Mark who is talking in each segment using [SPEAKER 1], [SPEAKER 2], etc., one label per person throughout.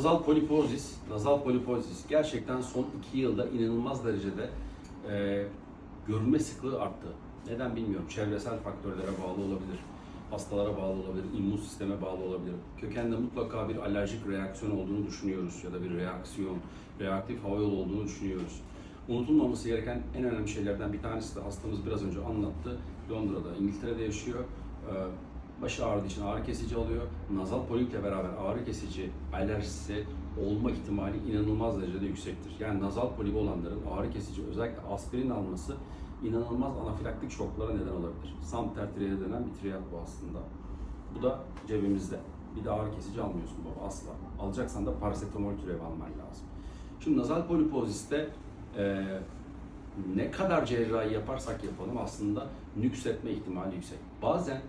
[SPEAKER 1] Nazal polipozis, nazal polipozis gerçekten son iki yılda inanılmaz derecede e, görülme sıklığı arttı. Neden bilmiyorum. Çevresel faktörlere bağlı olabilir. Hastalara bağlı olabilir, immün sisteme bağlı olabilir. Kökende mutlaka bir alerjik reaksiyon olduğunu düşünüyoruz ya da bir reaksiyon, reaktif hava yolu olduğunu düşünüyoruz. Unutulmaması gereken en önemli şeylerden bir tanesi de hastamız biraz önce anlattı. Londra'da, İngiltere'de yaşıyor. Ee, Başı ağrıdığı için ağrı kesici alıyor. Nazal poliple beraber ağrı kesici alerjisi olma ihtimali inanılmaz derecede yüksektir. Yani nazal polibi olanların ağrı kesici özellikle aspirin alması inanılmaz anafilaktik şoklara neden olabilir. Samtertriye denen bir triyat bu aslında. Bu da cebimizde. Bir de ağrı kesici almıyorsun baba asla. Alacaksan da parasetamol türevi alman lazım. Şimdi nazal polipoziste eee ne kadar cerrahi yaparsak yapalım aslında nüksetme ihtimali yüksek. Bazen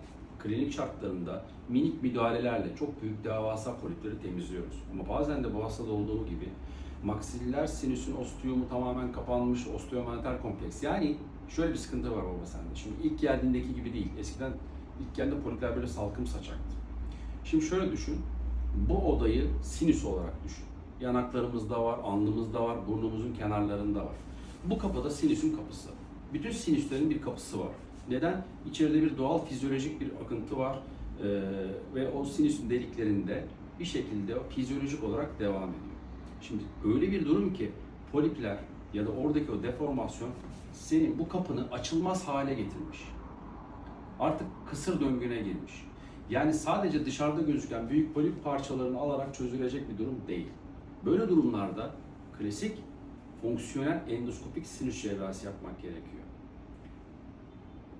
[SPEAKER 1] klinik şartlarında minik müdahalelerle çok büyük devasa polipleri temizliyoruz. Ama bazen de bu hastada olduğu gibi maksiller sinüsün osteomu tamamen kapanmış, osteomenter kompleks. Yani şöyle bir sıkıntı var baba sende. Şimdi ilk geldiğindeki gibi değil. Eskiden ilk geldiğinde polipler böyle salkım saçaktı. Şimdi şöyle düşün. Bu odayı sinüs olarak düşün. Yanaklarımızda var, alnımızda var, burnumuzun kenarlarında var. Bu kapıda sinüsün kapısı. Bütün sinüslerin bir kapısı var. Neden? İçeride bir doğal fizyolojik bir akıntı var Ee, ve o sinüsün deliklerinde bir şekilde fizyolojik olarak devam ediyor. Şimdi öyle bir durum ki polipler ya da oradaki o deformasyon senin bu kapını açılmaz hale getirmiş. Artık kısır döngüne girmiş. Yani sadece dışarıda gözüken büyük polip parçalarını alarak çözülecek bir durum değil. Böyle durumlarda klasik fonksiyonel endoskopik sinüs cerrahisi yapmak gerekiyor.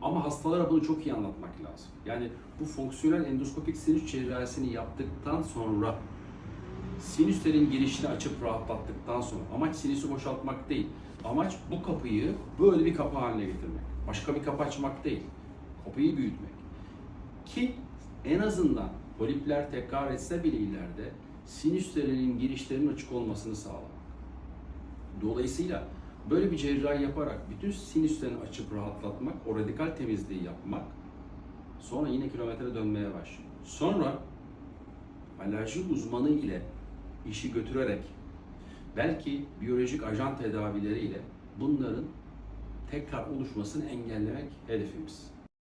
[SPEAKER 1] Ama hastalara bunu çok iyi anlatmak lazım. Yani bu fonksiyonel endoskopik sinüs cerrahisini yaptıktan sonra sinüslerin girişini açıp rahatlattıktan sonra amaç sinüsü boşaltmak değil. Amaç bu kapıyı böyle bir kapı haline getirmek. Başka bir kapı açmak değil. Kapıyı büyütmek. Ki en azından polipler tekrar etse bile ileride sinüslerinin girişlerinin açık olmasını sağlamak. Dolayısıyla böyle bir cerrahi yaparak bütün sinüslerini açıp rahatlatmak, o radikal temizliği yapmak, sonra yine kilometre dönmeye başlıyor. Sonra alerji uzmanı ile işi götürerek belki biyolojik ajan tedavileriyle bunların tekrar oluşmasını engellemek hedefimiz.